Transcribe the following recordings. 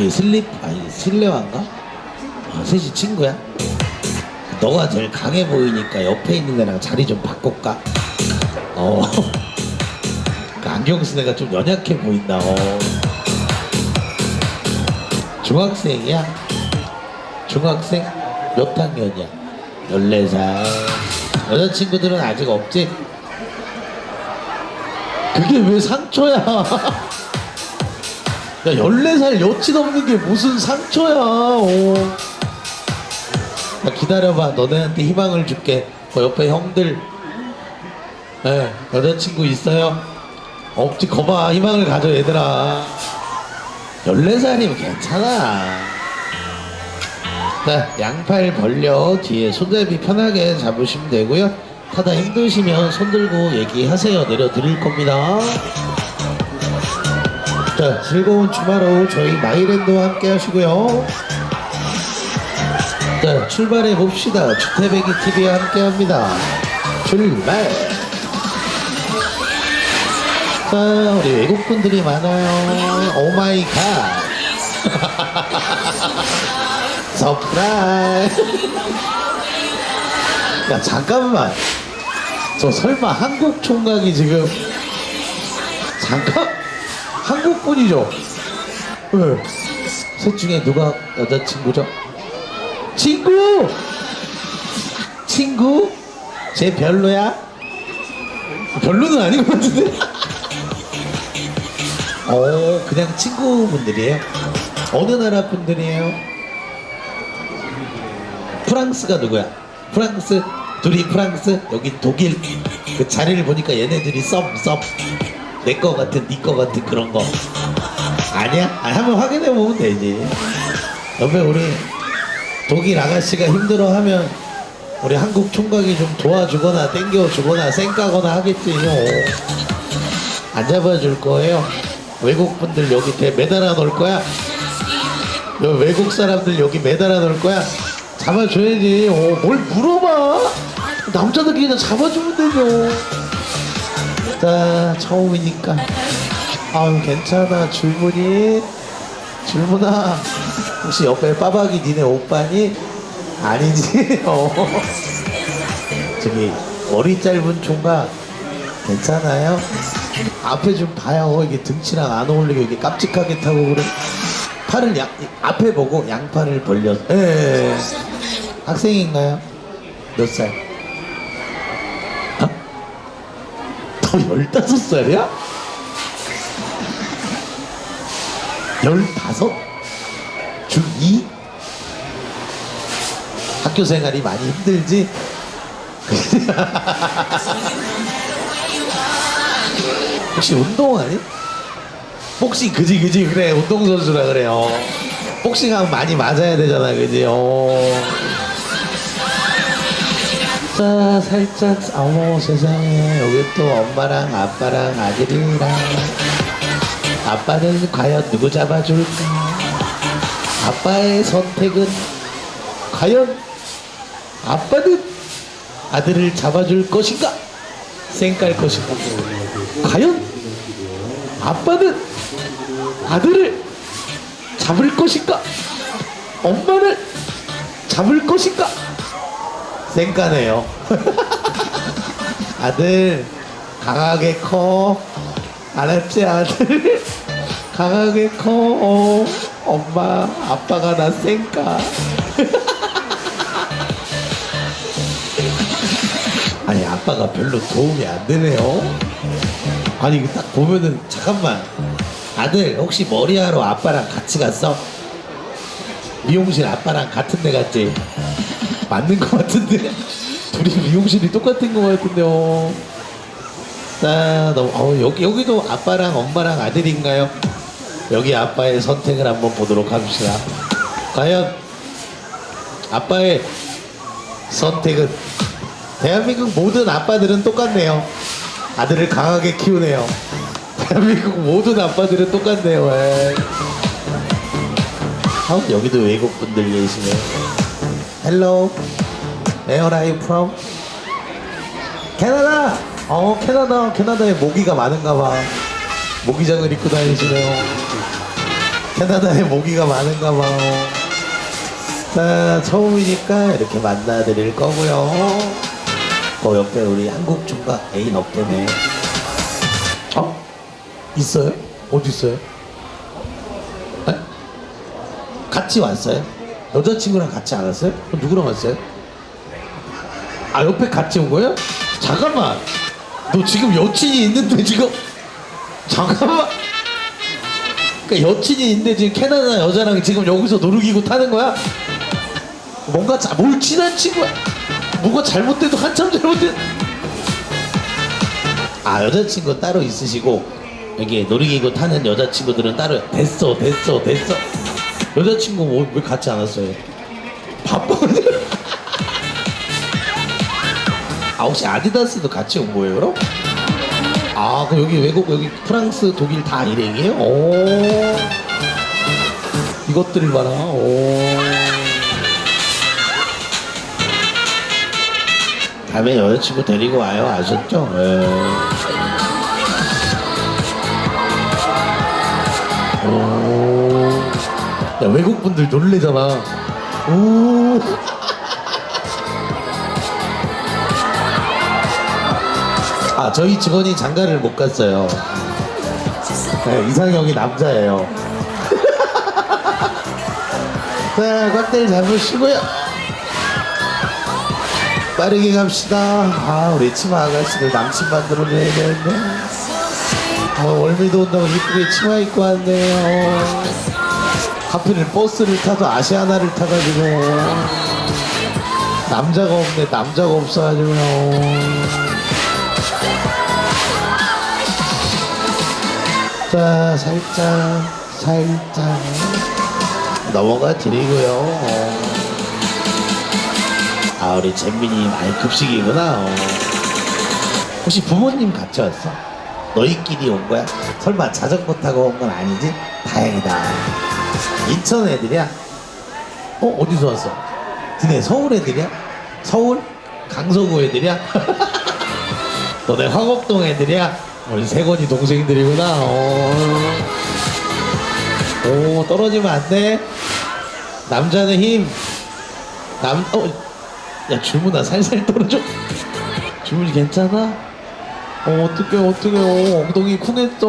거기 슬립 아니 실내화인가? 아, 셋이 친구야? 너가 제일 강해 보이니까 옆에 있는 애랑 자리 좀 바꿀까? 어. 그 안경 쓴 애가 좀 연약해 보인다. 어. 중학생이야? 중학생? 몇 학년이야? 14살. 여자친구들은 아직 없지? 그게 왜 상처야? 야, 14살 여친 없는 게 무슨 상처야, 어. 야, 기다려봐. 너네한테 희망을 줄게. 그 옆에 형들. 예, 여자친구 있어요? 없지, 거봐. 희망을 가져, 얘들아. 14살이면 괜찮아. 자, 양팔 벌려 뒤에 손잡이 편하게 잡으시면 되고요. 타다 힘드시면 손 들고 얘기하세요. 내려 드릴 겁니다. 자, 즐거운 주말 오후 저희 마이랜드와 함께 하시고요. 자, 출발해 봅시다. 주태배기 TV와 함께 합니다. 출발! 자, 우리 외국분들이 많아요. 오 마이 갓. 서프라이즈. 야, 잠깐만. 저 설마 한국 총각이 지금 잠깐 한국 분이죠? 네. 셋 중에 누가 여자친구죠? 친구! 친구? 쟤 별로야? 별로는 아닌 것 같은데? 어, 그냥 친구분들이에요? 어느 나라 분들이에요? 프랑스가 누구야? 프랑스? 둘이 프랑스? 여기 독일? 그 자리를 보니까 얘네들이 썸, 썸. 내 거 같은, 니거 같은 그런 거. 아니야? 아, 한번 확인해 보면 되지. 옆에 우리 독일 아가씨가 힘들어 하면 우리 한국 총각이 좀 도와주거나 땡겨주거나 쌩까거나 하겠지. 요. 안 잡아줄 거예요. 외국 분들 여기 대 매달아 놓을 거야. 여 외국 사람들 여기 매달아 놓을 거야. 잡아줘야지. 어, 뭘 물어봐. 남자들끼리 다 잡아주면 되죠. 자, 처음이니까. 아유, 괜찮아. 줄무늬. 줄무나. 혹시 옆에 빠박이 니네 오빠니? 아니지? 어. 저기, 머리 짧은 총각. 괜찮아요? 앞에 좀 봐요. 이게 등치랑 안 어울리게 이게 깜찍하게 타고 그래. 팔을 양, 앞에 보고 양팔을 벌려. 예. 예. 학생인가요? 몇 살? 어? 더 15살이야? 15? 중2? 학교 생활이 많이 힘들지? 혹시 운동하니? 복싱 그지 그지 그래 운동선수라 그래요 복싱하면 많이 맞아야 되잖아 그지 어. 자 살짝 어머 세상에 여기 또 엄마랑 아빠랑 아들이랑 아빠는 과연 누구 잡아줄까 아빠의 선택은 과연 아빠는 아들을 잡아줄 것인가 쌩깔 것인가 과연 아빠는 아들을 잡을 것인가? 엄마를 잡을 것인가? 쌩까네요. 아들 강하게 커. 알았지 아들? 강하게 커. 어, 엄마 아빠가 나 쌩까. 아니 아빠가 별로 도움이 안 되네요. 아니 이거 딱 보면은 잠깐만 아들 혹시 머리하러 아빠랑 같이 갔어? 미용실 아빠랑 같은 데 갔지? 맞는 것 같은데 둘이 미용실이 똑같은 것 같은데요 자, 너, 어, 여기, 여기도 아빠랑 엄마랑 아들인가요? 여기 아빠의 선택을 한번 보도록 합시다 과연 아빠의 선택은 대한민국 모든 아빠들은 똑같네요 아들을 강하게 키우네요. 대한민국 모든 아빠들은 똑같네요. 에. 아, 여기도 외국 분들 계시네. Hello, where are you from? 캐나다. 어, 캐나다. 캐나다에 모기가 많은가 봐. 모기장을 입고 다니시네요. 캐나다에 모기가 많은가 봐. 자, 처음이니까 이렇게 만나드릴 거고요. 어, 옆에 우리 한국 총각 애인 없대네. 어? 있어요? 어디 있어요? 에? 같이 왔어요? 여자친구랑 같이 안 왔어요? 그럼 누구랑 왔어요? 아, 옆에 같이 온 거예요? 잠깐만. 너 지금 여친이 있는데 지금 잠깐만. 그러니까 여친이 있는데 지금 캐나다 여자랑 지금 여기서 놀이기구 타는 거야? 뭔가 자, 뭘 친한 친구야? 뭐가 잘못돼도 한참 잘못돼. 아 여자친구 따로 있으시고 여기 놀이기구 타는 여자친구들은 따로 됐어 됐어 됐어. 여자친구 뭐, 왜 같이 안 왔어요? 바쁜데. 아 혹시 아디다스도 같이 온 거예요? 아 그럼 여기 외국 여기 프랑스 독일 다 일행이에요? 오 이것들을 봐라 오 다음에 여자친구 데리고 와요 아셨죠? 예. 오. 야 외국 분들 놀래잖아 오 아 저희 직원이 장가를 못 갔어요. 네, 이상형이 남자예요. 자, 꽉들 잡으시고요. 빠르게 갑시다. 아, 우리 치마 아가씨들 남친 만들어줘야 되는데. 어, 월미도 온다고 이쁘게 치마 입고 왔네요. 하필 버스를 타도 아시아나를 타가지고. 남자가 없네, 남자가 없어가지고요. 자, 살짝, 살짝 넘어가 드리고요. 아, 우리 잼민이 많이 급식이구나. 어. 혹시 부모님 같이 왔어? 너희끼리 온 거야? 설마 자전거 타고 온 건 아니지? 다행이다. 인천 애들이야? 어, 어디서 왔어? 니네 서울 애들이야? 서울? 강서구 애들이야? 너네 화곡동 애들이야? 우리 세건이 동생들이구나. 어. 오, 떨어지면 안 돼. 남자는 힘. 남, 어, 야, 주문아, 살살 떨어져. 주문이 괜찮아? 어, 어떡해, 어떡해. 어, 엉덩이 쿵했어.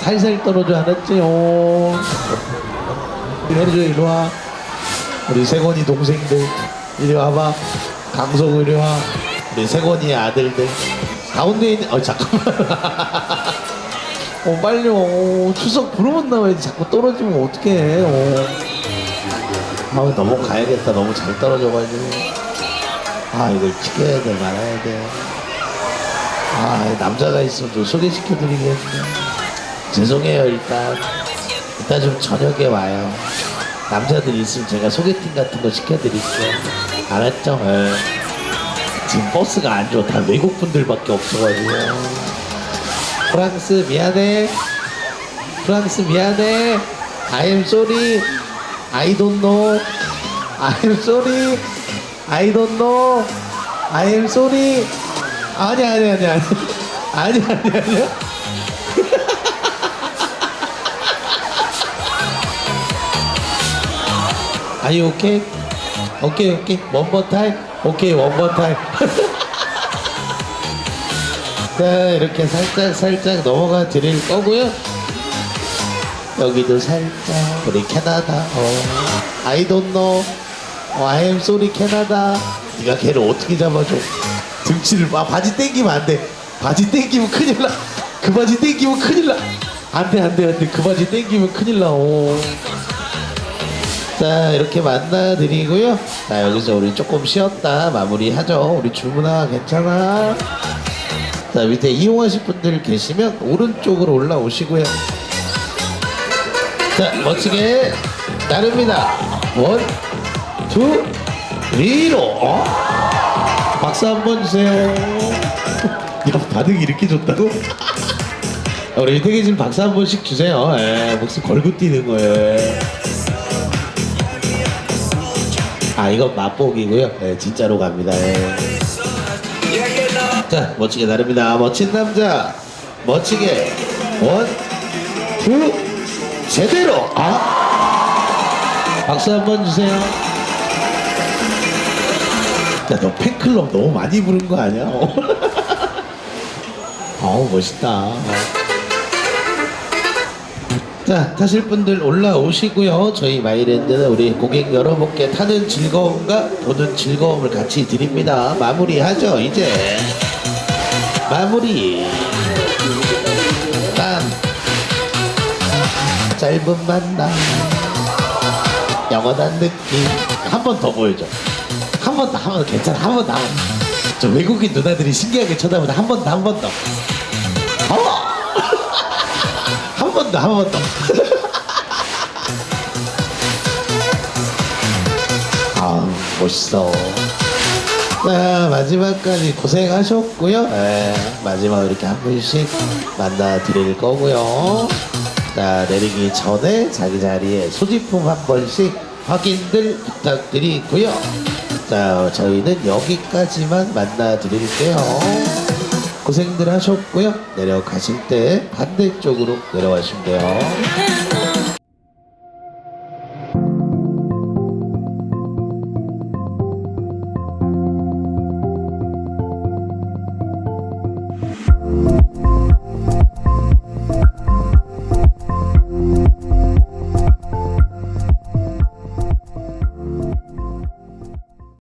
살살 떨어져? 어. 내려줘, 이리 와. 우리 세건이 동생들. 이리 와봐. 강성우 이리 와. 우리 세건이의 아들들. 가운데 있는, 어, 잠깐만. 어, 빨리, 어, 추석 부르면 나와야지. 자꾸 떨어지면 어떡해. 어. 아, 넘어가야겠다. 너무 잘 떨어져가지고. 아, 이걸 지켜야 돼, 말아야 돼. 아, 남자가 또 소개시켜드리겠네. 죄송해요, 일단. 일단 좀 저녁에 와요. 남자들 있으면 제가 소개팅 같은 거 시켜드릴게요. 알았죠? 예. 지금 버스가 안 좋아. 다 외국 분들밖에 없어가지고. 프랑스 미안해. 프랑스 미안해. I am sorry. I don't know. I am sorry. I don't know. I am sorry. 아니 아니 아니 아니. 아니 아니 아니. Okay? 오케이. 오케이 one more time. 오케이 more time. 자 이렇게 살짝 살짝 넘어가 드릴 거고요. 여기도 살짝 우리 캐나다. 어. I don't know. 어, I am sorry 캐나다. 네가 걔를 어떻게 잡아줘 등치를 아 바지 땡기면 안 돼. 바지 땡기면 큰일 나 그 바지 땡기면 큰일 나. 안 돼 안 돼 안 돼. 그 바지 땡기면 큰일 나. 어. 자 이렇게 만나드리고요. 자 여기서 우리 조금 쉬었다 마무리하죠. 우리 주문아 괜찮아? 자 밑에 이용하실 분들 계시면 오른쪽으로 올라오시고요. 자 멋지게 나릅니다. 원 투 리로. 어? 박수 한 번 주세요 야 반응이 이렇게 좋다고? 우리 밑에 계신 박수 한 번씩 주세요 예, 목숨 걸고 뛰는 거예요 아 이건 맛보기고요. 네, 진짜로 갑니다. 예. 자 멋지게 나릅니다. 멋진 남자 멋지게 원, 투, 제대로 아 박수 한 번 주세요 야 너 팬클럽 너무 많이 부른 거 아니야? 어우 멋있다. 자 타실 분들 올라오시고요. 저희 마이랜드는 우리 고객 여러분께 타는 즐거움과 보는 즐거움을 같이 드립니다. 마무리하죠 이제. 마무리. 땀 짧은 만남. 영원한 느낌. 한 번 더 보여줘 한 번 더 한 번 더 괜찮아. 한 번 더 저 외국인 누나들이 신기하게 쳐다보다 한 번 더 한 번더 어! 한번 더 한 번 더 아 멋있어. 자 마지막까지 고생하셨고요. 네, 마지막 이렇게 한 분씩 만나 드릴 거고요. 자 내리기 전에 자기 자리에 소지품 한 번씩 확인들 부탁드리고요 자 저희는 여기까지만 만나 드릴게요. 고생들 하셨고요. 내려가실 때 반대쪽으로 내려가시면 돼요